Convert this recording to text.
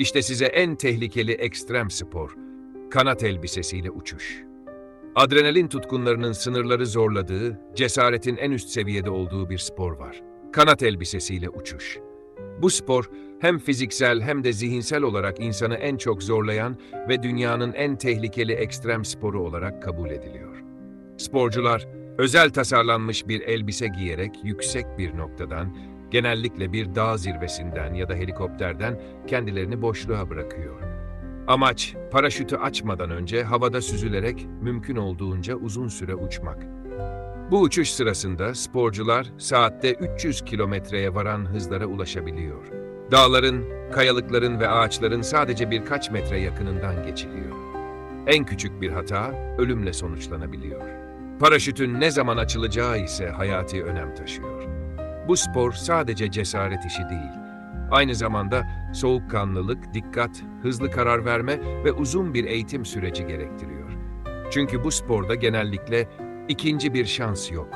İşte size en tehlikeli ekstrem spor, kanat elbisesiyle uçuş. Adrenalin tutkunlarının sınırları zorladığı, cesaretin en üst seviyede olduğu bir spor var. Kanat elbisesiyle uçuş. Bu spor hem fiziksel hem de zihinsel olarak insanı en çok zorlayan ve dünyanın en tehlikeli ekstrem sporu olarak kabul ediliyor. Sporcular özel tasarlanmış bir elbise giyerek yüksek bir noktadan, genellikle bir dağ zirvesinden ya da helikopterden kendilerini boşluğa bırakıyor. Amaç, paraşütü açmadan önce havada süzülerek mümkün olduğunca uzun süre uçmak. Bu uçuş sırasında sporcular saatte 300 kilometreye varan hızlara ulaşabiliyor. Dağların, kayalıkların ve ağaçların sadece birkaç metre yakınından geçiliyor. En küçük bir hata ölümle sonuçlanabiliyor. Paraşütün ne zaman açılacağı ise hayati önem taşıyor. Bu spor sadece cesaret işi değil, aynı zamanda soğukkanlılık, dikkat, hızlı karar verme ve uzun bir eğitim süreci gerektiriyor. Çünkü bu sporda genellikle ikinci bir şans yok.